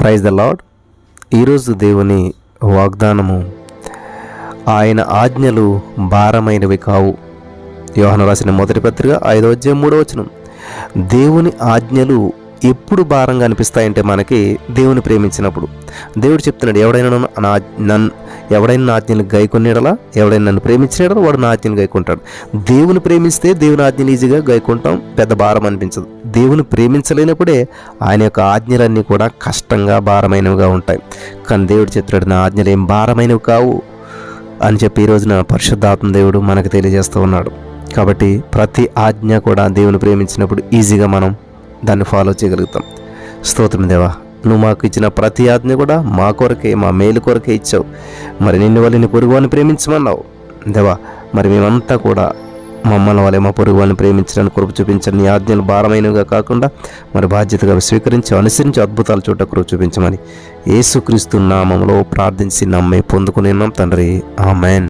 Praise the lord ఈరోజు దేవుని వాగ్దానము ఆయన ఆజ్ఞలు భారమైనవి కావు. యోహన రాసిన మొదటి పత్రిక ఐదో అధ్యాయం మూడో వచనం. దేవుని ఆజ్ఞలు ఎప్పుడు భారంగా అనిపిస్తాయంటే మనకి దేవుని ప్రేమించినప్పుడు. దేవుడు చెప్తున్నాడు ఎవడైనా నన్ను- నా నన్ను ఎవడైనా నా ఆజ్ఞలు గైకొనేడలా ఎవడైనా నన్ను ప్రేమించినడలా? వాడు నా గైకుంటాడు. దేవుని ప్రేమిస్తే దేవుని ఆజ్ఞలు ఈజీగా గైకుంటాం పెద్ద భారం అనిపించదు. దేవుని ప్రేమించలేనప్పుడే ఆయన యొక్క ఆజ్ఞలన్నీ కూడా కష్టంగా భారమైనవిగా ఉంటాయి. కానీ దేవుడు చెప్తున్నాడు నా ఆజ్ఞలు ఏం భారమైనవి కావు అని చెప్పి ఈ రోజున పరిశుద్ధాత్మ దేవుడు మనకు తెలియజేస్తూ ఉన్నాడు. కాబట్టి ప్రతి ఆజ్ఞ కూడా దేవుని ప్రేమించినప్పుడు ఈజీగా మనం దాన్ని ఫాలో చేయగలుగుతాం. స్తోత్రం దేవా నువ్వు మాకు ఇచ్చిన ప్రతి ఆజ్ఞ కూడా మా కొరకే మా మేలు కొరకే ఇచ్చావు. మరి నిన్ను వాళ్ళని నీ పొరుగు ప్రేమించమన్నావు. దేవా మరి మేమంతా కూడా మమ్మల్ని వాళ్ళే మా పొరుగు వాళ్ళని ప్రేమించడానికి కృప చూపించండి నీ ఆజ్ఞలు భారమైనవిగా కాకుండా మరి బాధ్యతగా స్వీకరించి అనుసరించి అద్భుతాలు చూడ కృప చూపించమని యేసుక్రీస్తు నామంలో ప్రార్థించి నమ్మే పొందుకుని ఉన్నాం తండ్రి. ఆమెన్.